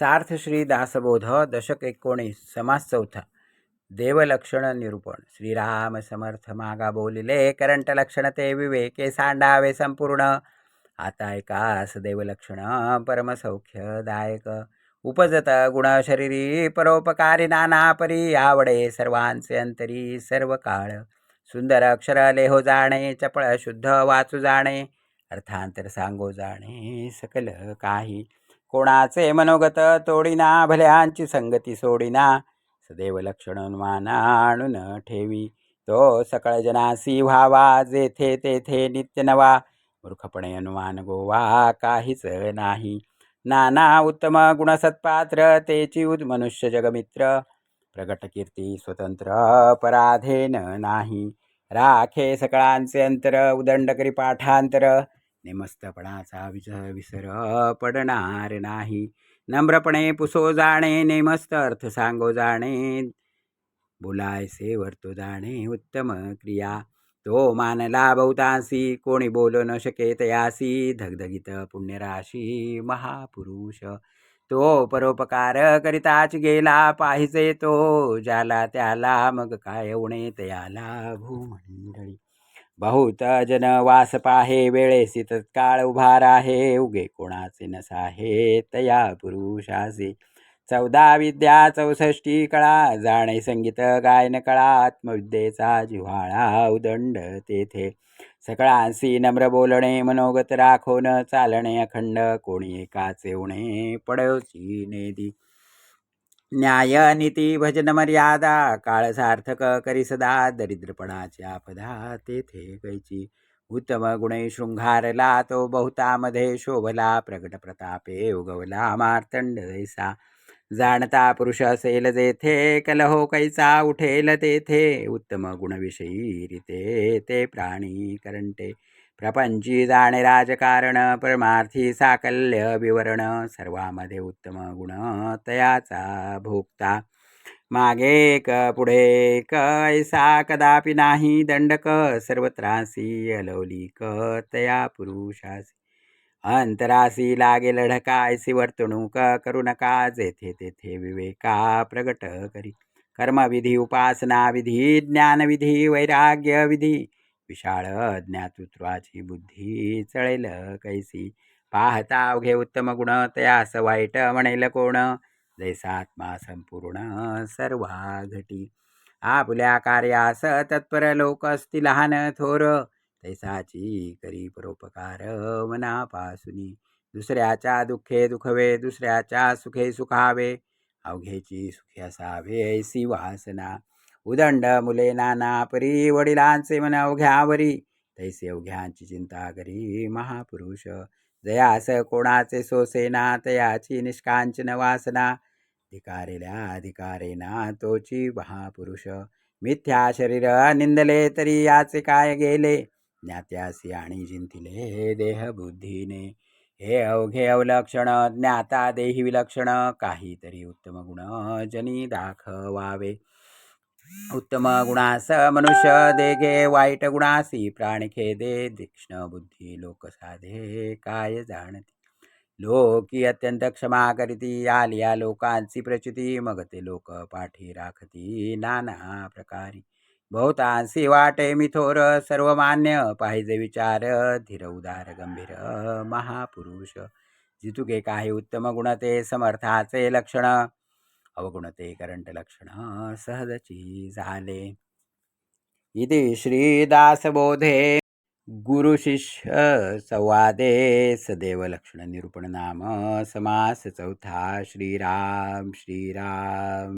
सार्थ श्री दासबोध दशक एकोणीस समास चौथा. देवलक्षण निरूपण. श्रीराम समर्थ मागा बोलिले करंट लक्षण ते विवेके सांडावे संपूर्ण. आता एकास देवलक्षण परमसौख्यदायक उपजत गुण शरीरी परोपकारी नाना परी. आवडे सर्वांचे अंतरी सर्व काळ. सुंदर अक्षर लेहो जाणे चपळ शुद्ध वाचू जाणे. अर्थांतर सांगो जाणे सकल काही. कोणाचे मनोगत तोडिना भल्यांची संगती सोडिना. सदैव लक्षण अनुमान आणून ठेवी. तो सकळ जनासी व्हावा जेथे तेथे नित्य नवा. मूर्खपणे अनुमान गोवा काहीच नाही. नाना उत्तम गुणसत्पात्र तेची उद मनुष्य जगमित्र. प्रगट कीर्ती स्वतंत्र पराधेन नाही. राखे सकळांचे अंतर उदंड करी पाठांतर. नेमस्तपणाचा विच विसर पडणार नाही. नम्रपणे पुसो जाणे नेमस्त अर्थ सांगो जाणे. बोलायसे वर्तो जाणे उत्तम क्रिया. तो मानला बहुतांसी कोणी बोलो न शके तयासी. धगधगित पुण्यराशी महापुरुष. तो परोपकार करिताच गेला पाहिजे तो. ज्याला त्याला मग काय उणे तयाला भूमंडळी. बहुत जन वास पाहे वेळेसी तत्काळ उभार आहे उगे कोणाचे नसाहे तया पुरुषासे. चौदा विद्या चौसष्टी कळा जाणे संगीत गायन कळा आत्मविद्येचा जिव्हाळा उदंड तेथे. सकळांसी नम्र बोलणे मनोगत राखोन चालणे अखंड कोणी एकाचे उणे पडोची नेदी न्याय नीती भजन मर्यादा काळ सार्थक करी सदा दरिद्रपणाची आपदा तेथे कैची। उत्तम गुणे शृंगारला तो बहुतामध्ये शोभला प्रगट प्रतापे उगवला मार्तंड जैसा जाणता पुरुष असेल जेथे कलहो कैचा उठेल तेथे। उत्तम गुणविषयी रिते ते प्राणी करंटे। प्रपंची जाणे राजकारण परमार्थी साकल्य विवरण सर्वामध्ये उत्तम गुण तयाचा भोगता मागे एक पुढे कैसा कदापि नाही दंडक सर्वत्रासी अलौलिक तया पुरुषासी. अंतरासी लागे लढकायसी वर्तणूक करू नका जेथे तेथे विवेका प्रगट करी. कर्मविधी उपासना विधी ज्ञानविधी वैराग्य विधी विशाळ ज्ञातृत्वाची बुद्धी चळेल कैसी. पाहता अवघे उत्तम गुण तयास वाईट म्हणेल कोण. जैसात्मा संपूर्ण सर्वा घटी आपल्या कार्यास तत्पर लोक असती लहान थोर. तैसाची करी परोपकार मनापासुनी. दुसऱ्याच्या दुःखे दुखवे दुसऱ्याच्या सुखे सुखावे. अवघेची सुखे असावे ऐसी वासना. उदंड मुले नाना परी वडिलांचे मन अवघ्यावरी तैसे अवघ्यांची चिंता करी महापुरुष. जयास कोणाचे सोसेना तयाची निष्कांचन वासना. धिकारेल्या अधिकारेना तोची महापुरुष. मिथ्या शरीर निंदले तरी याचे काय गेले? ज्ञात्यासी आणि जिंतिले देहबुद्धीने हे अवघे अवलक्षण ज्ञाता देही विलक्षण. काहीतरी उत्तम गुण जनी दाखवावे. उत्तम गुणास मनुष्य देगे वाईट गुणासी प्राणिखेदे तीक्ष्ण बुद्धी लोक साधे काय जाणते? लोकी अत्यंत क्षमा करीती आलिया लोकांची प्रचिती मग ते लोक पाठी राखती नाना प्रकारी. बहुतांसी वाटे मिथोर सर्वमान्य पाहिजे विचार धीर उदार गंभीर महापुरुष. जितुके काही उत्तम गुण ते समर्थाचे लक्षण. अवगुणते करंट लक्षण सहजची झाले इति श्रीदासबोधे गुरुशिष्य संवादे सदैव लक्षण निरूपण नाम समास चौथा श्रीराम श्रीराम.